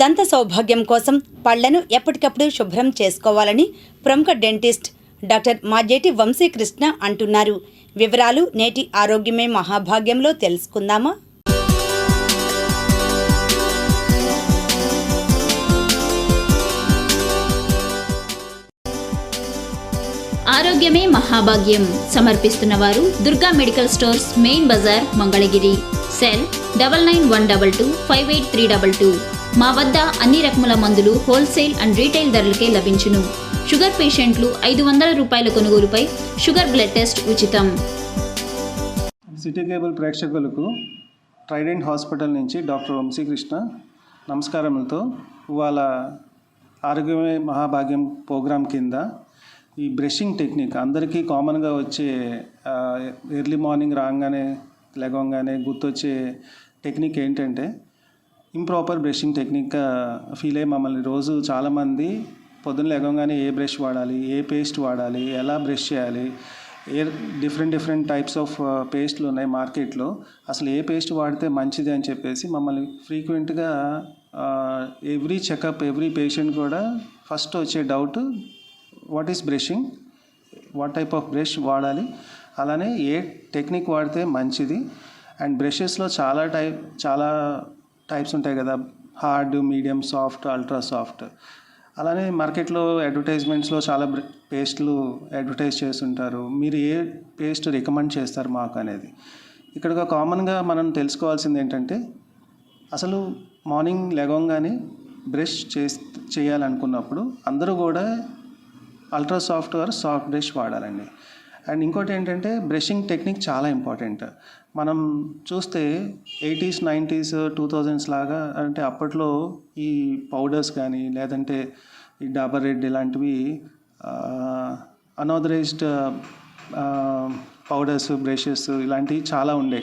దంత సౌభాగ్యం కోసం పళ్ళను ఎప్పటికప్పుడు శుభ్రం చేసుకోవాలని ప్రముఖ డెంటిస్ట్ డాక్టర్ మాజేటి వంశీకృష్ణ అంటున్నారు. వివరాలు నేటి ఆరోగ్యమే మహాభాగ్యంలో తెలుసుకుందామా? ఆరోగ్యమే మహాభాగ్యం సమర్పిస్తున్న వారు Durga medical stores main bazaar Mangalagiri. Cell double nine one double two five eight three double two. మా వద్ద అన్ని రకముల మందులు హోల్సేల్ అండ్ రీటైల్ ధరలకే లభించును. షుగర్ పేషెంట్లు ఐదు వందల రూపాయల కొనుగోలుపై షుగర్ బ్లడ్ టెస్ట్ ఉచితం. సిటీ కేబుల్ ప్రేక్షకులకు ట్రైడెంట్ హాస్పిటల్ నుంచి డాక్టర్ వంశీకృష్ణ నమస్కారములతో ఇవాళ ఆరోగ్యమే మహాభాగ్యం ప్రోగ్రాం కింద ఈ బ్రషింగ్ టెక్నిక్ అందరికీ కామన్గా వచ్చే ఎర్లీ మార్నింగ్ రాగానే లేవగానే గుర్తొచ్చే టెక్నిక్ ఏంటంటే ఇంప్రాపర్ బ్రషింగ్ టెక్నిక్ ఫీల్ అయ్యి మమ్మల్ని రోజు చాలామంది పొద్దున్న లేవగానే ఏ బ్రష్ వాడాలి ఏ పేస్ట్ వాడాలి ఎలా బ్రష్ చేయాలి ఏ డిఫరెంట్ డిఫరెంట్ టైప్స్ ఆఫ్ పేస్ట్లు ఉన్నాయి మార్కెట్లో అసలు ఏ పేస్ట్ వాడితే మంచిది అని చెప్పేసి మమ్మల్ని ఫ్రీక్వెంట్గా ఎవ్రీ చెకప్ ఎవ్రీ పేషెంట్ కూడా ఫస్ట్ వచ్చే doubt what is brushing what type of brush వాడాలి. అలానే ఏ టెక్నిక్ వాడితే మంచిది. అండ్ బ్రషెస్లో చాలా టైప్ చాలా టైప్స్ ఉంటాయి కదా hard medium soft ultra soft అలానే మార్కెట్లో అడ్వర్టైజ్మెంట్స్లో చాలా బ్ర- పేస్ట్లు అడ్వర్టైజ్ చేస్తుంటారు. మీరు ఏ పేస్ట్ రికమెండ్ చేస్తారు మాకు అనేది? ఇక్కడ కామన్గా మనం తెలుసుకోవాల్సింది ఏంటంటే అసలు మార్నింగ్ లెగంగానే బ్రష్ చేస్ చేయాలనుకున్నప్పుడు అందరూ కూడా ultra soft or soft brush వాడాలండి. And ఇంకోటి ఏంటంటే బ్రషింగ్ టెక్నిక్ చాలా ఇంపార్టెంట్. మనం చూస్తే ఎయిటీస్ నైంటీస్ టూ థౌజండ్స్ లాగా అంటే అప్పట్లో ఈ పౌడర్స్ కానీ లేదంటే ఈ డాబర్ రెడ్ ఇలాంటివి అనాథరైజ్డ్ పౌడర్స్ బ్రషెస్ ఇలాంటివి చాలా ఉండే.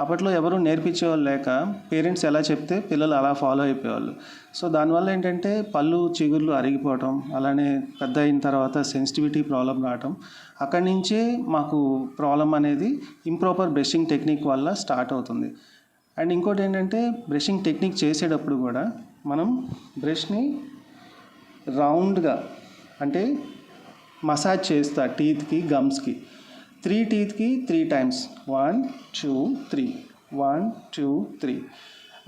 అప్పట్లో ఎవరు నేర్పించేవాళ్ళు లేక పేరెంట్స్ ఎలా చెప్తే పిల్లలు అలా ఫాలో అయిపోయేవాళ్ళు. సో దానివల్ల ఏంటంటే పళ్ళు చిగుర్లు అరిగిపోవటం అలానే పెద్ద అయిన తర్వాత సెన్సిటివిటీ ప్రాబ్లం రావటం. అక్కడి నుంచే మాకు ప్రాబ్లం అనేది ఇంప్రాపర్ బ్రషింగ్ టెక్నిక్ వల్ల స్టార్ట్ అవుతుంది. అండ్ ఇంకోటి ఏంటంటే బ్రషింగ్ టెక్నిక్ చేసేటప్పుడు కూడా మనం బ్రష్ని రౌండ్గా అంటే మసాజ్ చేస్తా టీత్కి గమ్స్కి three టీత్కి three times one two three one two three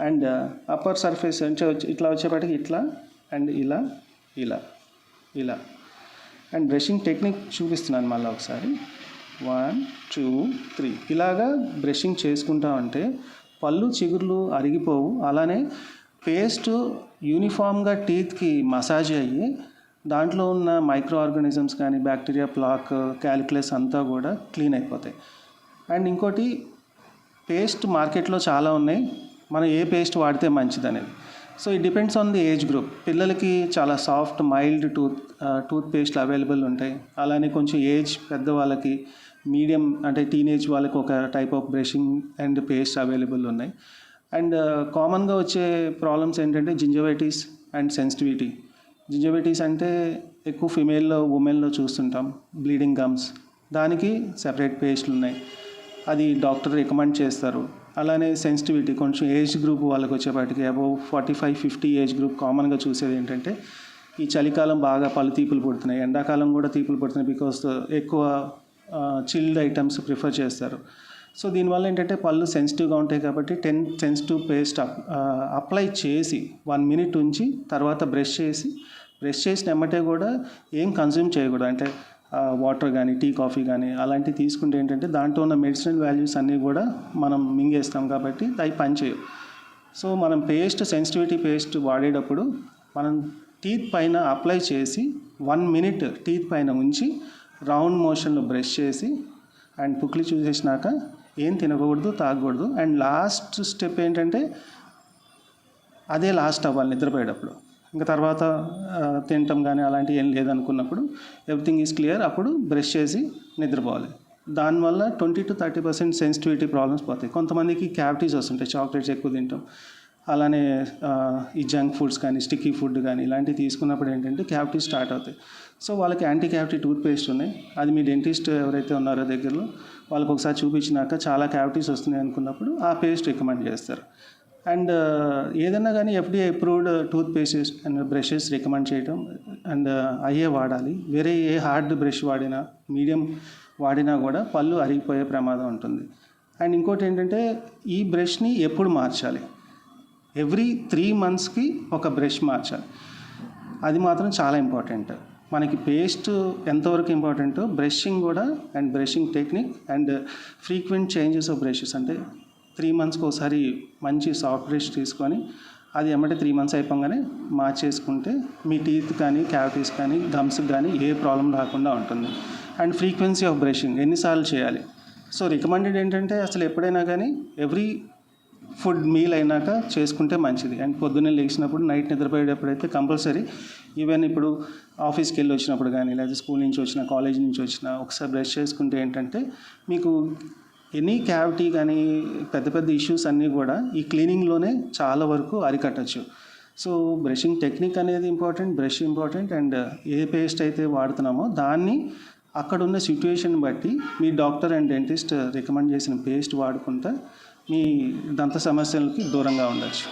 and upper surface ఇట్లా వచ్చేపాటికి ఇట్లా అండ్ ఇలా ఇలా ఇలా. అండ్ బ్రషింగ్ టెక్నిక్ చూపిస్తున్నాను మళ్ళీ ఒకసారి. వన్ టూ త్రీ ఇలాగా బ్రషింగ్ చేసుకుంటా ఉంటే పళ్ళు చిగుర్లు అరిగిపోవు. అలానే పేస్ట్ యూనిఫామ్గా టీత్కి మసాజ్ అయ్యి దాంట్లో ఉన్న మైక్రో ఆర్గానిజమ్స్ కానీ బ్యాక్టీరియా ప్లాక్ క్యాలిక్యులస్ అంతా కూడా క్లీన్ అయిపోతాయి. అండ్ ఇంకోటి పేస్ట్ మార్కెట్లో చాలా ఉన్నాయి. మనం ఏ పేస్ట్ వాడితే మంచిది అనేది. So it depends on the age group. పిల్లలకి చాలా సాఫ్ట్ మైల్డ్ టూత్ టూత్ పేస్ట్లు అవైలబుల్ ఉంటాయి. అలానే కొంచెం ఏజ్ పెద్దవాళ్ళకి మీడియం అంటే టీనేజ్ వాళ్ళకి ఒక type of brushing and paste available ఉన్నాయి. అండ్ కామన్గా వచ్చే ప్రాబ్లమ్స్ ఏంటంటే జింజవైటిస్ అండ్ సెన్సిటివిటీ. జింజవైటిస్ అంటే ఎక్కువ ఫిమేల్లో ఉమెన్లో చూస్తుంటాం బ్లీడింగ్ గమ్స్. దానికి సెపరేట్ పేస్ట్లు ఉన్నాయి. అది డాక్టర్ రికమెండ్ చేస్తారు. అలానే సెన్సిటివిటీ కొంచెం ఏజ్ గ్రూప్ వాళ్ళకి వచ్చేపాటికి above forty five fifty age group కామన్గా చూసేది ఏంటంటే ఈ చలికాలం బాగా పళ్ళు తీపులు పుడుతున్నాయి. ఎండాకాలం కూడా తీపులు పుడుతున్నాయి బికాస్ ఎక్కువ చిల్డ్ ఐటమ్స్ ప్రిఫర్ చేస్తారు. సో దీనివల్ల ఏంటంటే పళ్ళు సెన్సిటివ్గా ఉంటాయి కాబట్టి టెన్ సెన్సిటివ్ పేస్ట్ అప్లై చేసి వన్ మినిట్ ఉంచి తర్వాత బ్రష్ చేసి బ్రష్ చేసిన ఎమ్మటే కూడా ఏం కన్జ్యూమ్ చేయకూడదు. అంటే వాటర్ కానీ టీ కాఫీ కానీ అలాంటివి తీసుకుంటే ఏంటంటే దాంట్లో ఉన్న మెడిసినల్ వాల్యూస్ అన్నీ కూడా మనం మింగేస్తాం కాబట్టి అవి పనిచేయవు సో మనం పేస్ట్ సెన్సిటివిటీ పేస్ట్ వాడేటప్పుడు మనం టీత్ పైన అప్లై చేసి వన్ మినిట్ టీత్ పైన ఉంచి రౌండ్ మోషన్లో బ్రష్ చేసి అండ్ పుక్లి చూసేసినాక ఏం తినకూడదు తాగకూడదు. అండ్ లాస్ట్ స్టెప్ ఏంటంటే అదే లాస్ట్ అవ్వాలి నిద్రపోయేటప్పుడు. ఇంకా తర్వాత తినటం కానీ అలాంటివి ఏం లేదనుకున్నప్పుడు ఎవ్రీథింగ్ ఈజ్ క్లియర్ అప్పుడు బ్రష్ చేసి నిద్రపోవాలి. దానివల్ల twenty to thirty percent sensitivity problems పోతాయి. కొంతమందికి క్యావిటీస్ వస్తుంటాయి చాక్లెట్స్ ఎక్కువ తింటాం. అలానే ఈ జంక్ ఫుడ్స్ కానీ స్టిక్కీ ఫుడ్ కానీ ఇలాంటివి తీసుకున్నప్పుడు ఏంటంటే క్యావిటీస్ స్టార్ట్ అవుతాయి. సో వాళ్ళకి యాంటీ క్యావిటీ టూత్ పేస్ట్ ఉన్నాయి. అది మీ డెంటిస్ట్ ఎవరైతే ఉన్నారో దగ్గరలో వాళ్ళకి ఒకసారి చూపించినాక చాలా క్యావిటీస్ వస్తున్నాయి అనుకున్నప్పుడు ఆ పేస్ట్ రికమెండ్ చేస్తారు. అండ్ ఏదైనా కానీ FDA approved toothpastes and brushes recommend చేయడం అండ్ అయ్యే వాడాలి. వేరే ఏ హార్డ్ బ్రష్ వాడినా మీడియం వాడినా కూడా పళ్ళు అరిగిపోయే ప్రమాదం ఉంటుంది. అండ్ ఇంకోటి ఏంటంటే ఈ బ్రష్ని ఎప్పుడు మార్చాలి? ఎవ్రీ త్రీ మంత్స్కి ఒక బ్రష్ మార్చాలి. అది మాత్రం చాలా ఇంపార్టెంట్ మనకి పేస్ట్ ఎంతవరకు ఇంపార్టెంటో బ్రషింగ్ కూడా and brushing technique and frequent changes of brushes అంటే త్రీ మంత్స్కి ఒకసారి మంచి సాఫ్ట్ బ్రష్ తీసుకొని అది ఏమంటే త్రీ మంత్స్ అయిపోగానే మార్చేసుకుంటే మీ టీత్ కానీ క్యావిటీస్ కానీ గమ్స్ కానీ ఏ ప్రాబ్లం రాకుండా ఉంటుంది. అండ్ ఫ్రీక్వెన్సీ ఆఫ్ బ్రషింగ్ ఎన్నిసార్లు చేయాలి? సో రికమెండెడ్ ఏంటంటే అసలు ఎప్పుడైనా కానీ ఎవ్రీ ఫుడ్ మీల్ అయినాక చేసుకుంటే మంచిది. అండ్ పొద్దున్నే లేచినప్పుడు నైట్ నిద్రపోయేటప్పుడైతే కంపల్సరీ ఈవెన్ ఇప్పుడు ఆఫీస్కి వెళ్ళి వచ్చినప్పుడు కానీ లేదా స్కూల్ నుంచి వచ్చిన కాలేజ్ నుంచి వచ్చిన ఒకసారి బ్రష్ చేసుకుంటే ఏంటంటే మీకు ఎనీ క్యావిటీ కానీ పెద్ద పెద్ద ఇష్యూస్ అన్నీ కూడా ఈ క్లీనింగ్లోనే చాలా వరకు అరికట్టచ్చు. సో బ్రషింగ్ టెక్నిక్ అనేది ఇంపార్టెంట్ బ్రష్ ఇంపార్టెంట్ అండ్ ఏ పేస్ట్ అయితే వాడుతున్నామో దాన్ని అక్కడ ఉన్న సిచ్యువేషన్ బట్టి మీ డాక్టర్ అండ్ డెంటిస్ట్ రికమెండ్ చేసిన పేస్ట్ వాడుకుంటా మీ దంత సమస్యలకి దూరంగా ఉండొచ్చు.